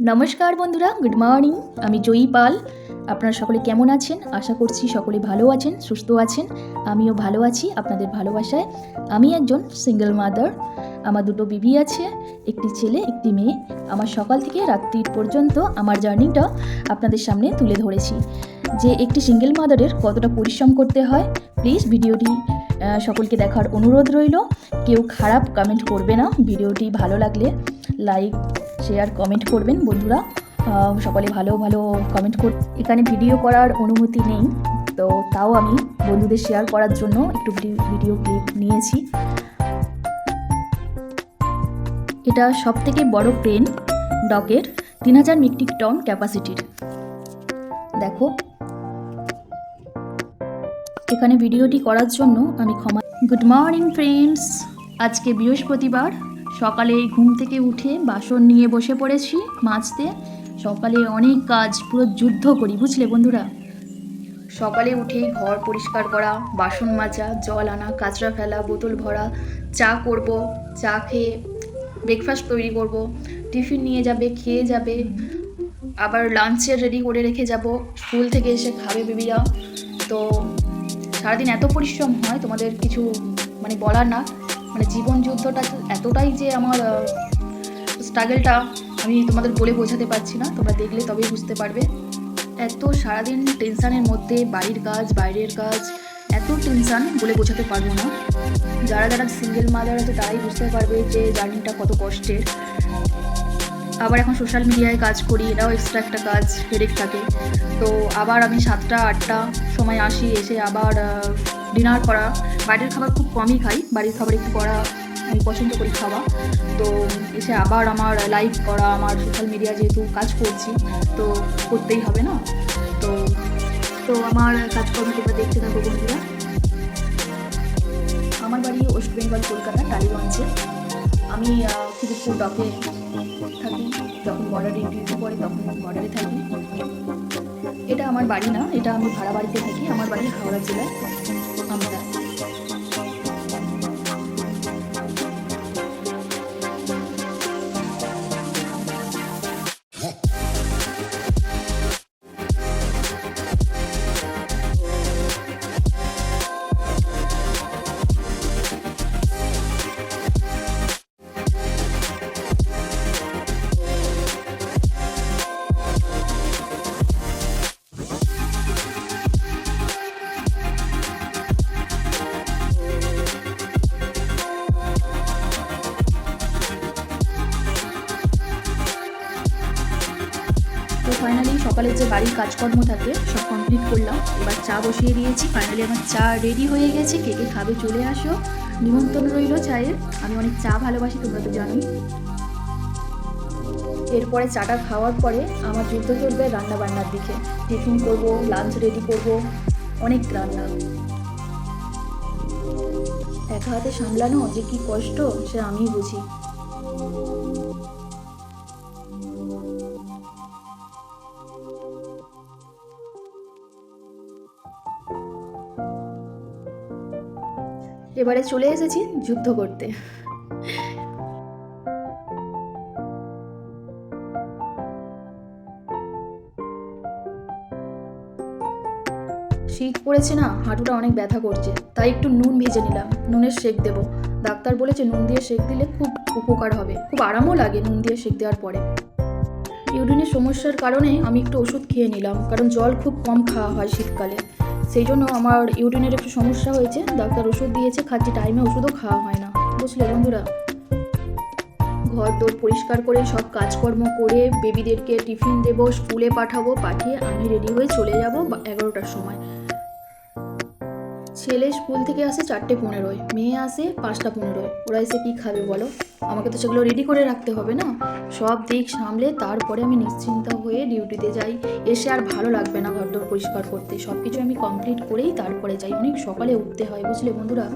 নমস্কার বন্ধুরা, good morning. আমি জয়ী পাল। আপনারা সকলে কেমন আছেন? আশা করছি সকলে ভালো আছেন, সুস্থ আছেন। আমিও ভালো আছি আপনাদের ভালোবাসায়। আমি একজন সিঙ্গেল মাদার আমার দুটো বিবি আছে, একটি ছেলে, একটি মেয়ে। আমার সকাল থেকে রাত্রির পর্যন্ত আমার জার্নিটা আপনাদের সামনে তুলে ধরেছি। যে একটি সিঙ্গেল মাদারের কতটা পরিশ্রম করতে হয় প্লিজ ভিডিওটি সকলকে দেখার অনুরোধ রইল। কেউ খারাপ কমেন্ট করবে না। ভিডিওটি ভালো লাগলে লাইক শেয়ার কমেন্ট করবেন বন্ধুরা। সকলে ভালো ভালো কমেন্ট কর এখানে ভিডিও করার অনুমতি নেই। তো তাও আমি বন্ধুদের শেয়ার করার জন্য একটু ভিডি- ভিডিও ক্লিপ নিয়েছি। এটা সব থেকে বড় ক্রেন ডকের তিন হাজার মেট্রিক টন ক্যাপাসিটির দেখো। এখানে ভিডিওটি করার জন্য আমি ক্ষমা গুড মর্নিং ফ্রেন্ডস আজকে বৃহস্পতিবার। সকালে ঘুম থেকে উঠে বাসন নিয়ে বসে পড়েছি মাজতে। সকালে অনেক কাজ, পুরো যুদ্ধ করি, বুঝলে বন্ধুরা? সকালে উঠে ঘর পরিষ্কার করা, বাসন মাজা, জল আনা, কাঁচরা ফেলা, বোতল ভরা, চা করব, চা খেয়ে ব্রেকফাস্ট তৈরি করব, টিফিন নিয়ে যাবে, খেয়ে যাবে, আবার লাঞ্চের রেডি করে রেখে যাব স্কুল থেকে এসে খাবে বেবিরা। তো সারাদিন এত পরিশ্রম হয় তোমাদের কিছু মানে বলার না। মানে জীবন যুদ্ধটা এতটাই যে আমার স্ট্রাগলটা আমি তোমাদের বলে বোঝাতে পারছি না। তোমরা দেখলে তবেই বুঝতে পারবে। এত সারাদিন টেনশানের মধ্যে বাড়ির কাজ, বাইরের কাজ, এত টেনশান বলে বোঝাতে পারব না। যারা যারা সিঙ্গেল মাদার আছে তারাই বুঝতে পারবে যে জার্নিটা কত কষ্টের। আবার এখন সোশ্যাল মিডিয়ায় কাজ করি, এটাও এক্সট্রা একটা কাজ হেডেক থাকে। তো আবার আমি সাতটা, আটটা সময় আসি, এসে আবার ডিনার করা। বাইরের খাবার খুব কমই খাই, বাড়ির খাবার একটু করা, আমি পছন্দ করি খাওয়া। তো এসে আবার আমার লাইভ করা, আমার সোশ্যাল মিডিয়া যেহেতু কাজ করছি, তো করতেই হবে না? তো তো আমার কাজকর্ম তোমরা দেখতে থাকো বন্ধুরা। আমার বাড়ি ওয়েস্ট বেঙ্গল কলকাতা, টালিগঞ্জে। আমি খিদিরপুর ডকে থাকি, যখন বর্ডারে ডিউটি পড়ে তখন বর্ডারে থাকি। এটা আমার বাড়ি না, এটা আমি ভাড়া বাড়িতে থাকি, আমার বাড়ি হাওড়া জেলায়। আমরা তো ফাইনালি সকালে যে বাড়ির কাজকর্ম থাকে, সব কমপ্লিট করলাম। এবার চা বসিয়ে দিয়েছি। ফাইনালি আমার চা রেডি হয়ে গেছে। কে কে খাবে চলে আসো। নিমন্ত্রণ রইল চায়ের। আমি অনেক চা ভালোবাসি, তোমরা তো জানোই। এরপরে চাটা খাওয়ার পরে আমার যুদ্ধ চলবে রান্না বান্নার দিকে। টিফিন করব লাঞ্চ রেডি করব। অনেক রান্না। একা হাতে সামলানো যে কি কষ্ট, সে আমিই বুঝি। এবারে চলে এসেছি যুদ্ধ করতে। শীত পড়েছে না, হাঁটুটা অনেক ব্যথা করছে, তাই একটু নুন ভেজে নিলাম, নুনের শেক দেবো। ডাক্তার বলেছে নুন দিয়ে শেক দিলে খুব উপকার হবে, খুব আরামও লাগে নুন দিয়ে শেক দেওয়ার পরে। ইউরিনের সমস্যার কারণে আমি একটু ওষুধ খেয়ে নিলাম, কারণ জল খুব কম খাওয়া হয় শীতকালে। সেই জন্য আমার ইউরিনের একটু সমস্যা হয়েছে। ডাক্তার ওষুধ দিয়েছে, খাচ্ছি, টাইমে ওষুধও খাওয়া হয় না। বুঝলে বন্ধুরা? ঘর দোর পরিষ্কার করে, সব কাজকর্ম করে বেবিদেরকে টিফিন দেবো, স্কুলে পাঠাবো, পাঠিয়ে আমি রেডি হয়ে চলে যাব এগারোটার সময়। ছেলে স্কুল থেকে আসে চারটে পনেরোয়, মেয়ে আসে পাঁচটা পনেরোয়। ওরা এসে কী খাবে বলো? আমাকে তো সেগুলো রেডি করে রাখতে হবে না? সব দিক সামলে তারপরে আমি নিশ্চিন্ত হয়ে ডিউটিতে যাই। এসে আর ভালো লাগবে না ঘরদোর পরিষ্কার করতে। সব কিছু আমি কমপ্লিট করেই তারপরে যাই। অনেক সকালে উঠতে হয়, বুঝলে বন্ধুরা?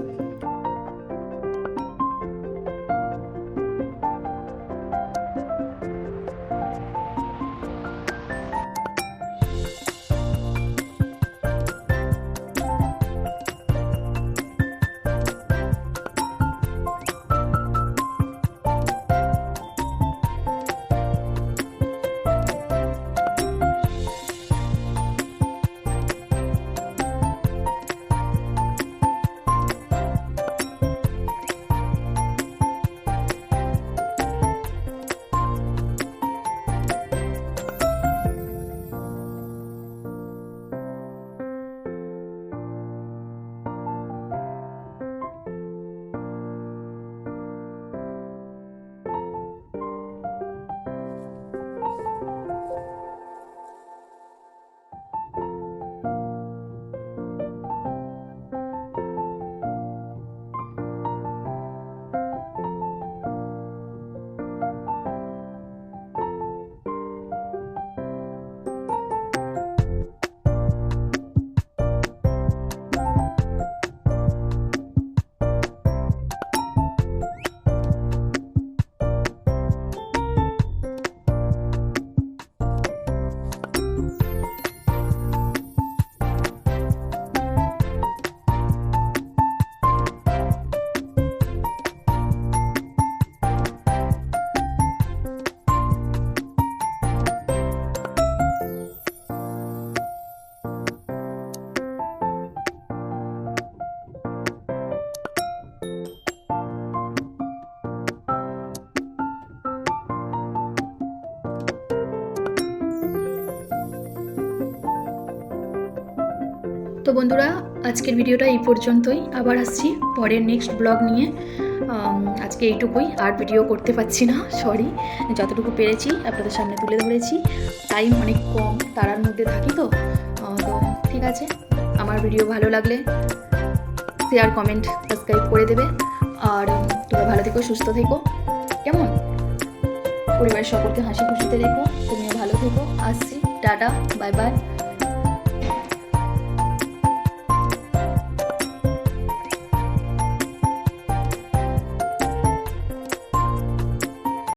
তো বন্ধুরা, আজকের ভিডিওটা এই পর্যন্তই। আবার আসছি পরের নেক্সট ব্লগ নিয়ে। আজকে এইটুকুই। আর ভিডিও করতে পারছি না সরি যতটুকু পেরেছি, আপনাদের সামনে তুলে ধরেছি। টাইম অনেক কম, তারার মধ্যে থাকি তো। ঠিক আছে। আমার ভিডিও ভালো লাগলে শেয়ার কমেন্ট সাবস্ক্রাইব করে দেবে। আর তোমরা ভালো থেকো, সুস্থ থেকো। কেমন? পরিবারের সকলকে হাসি খুশিতে রেখো। তুমিও ভালো থেকো। আসছি। Tata bye bye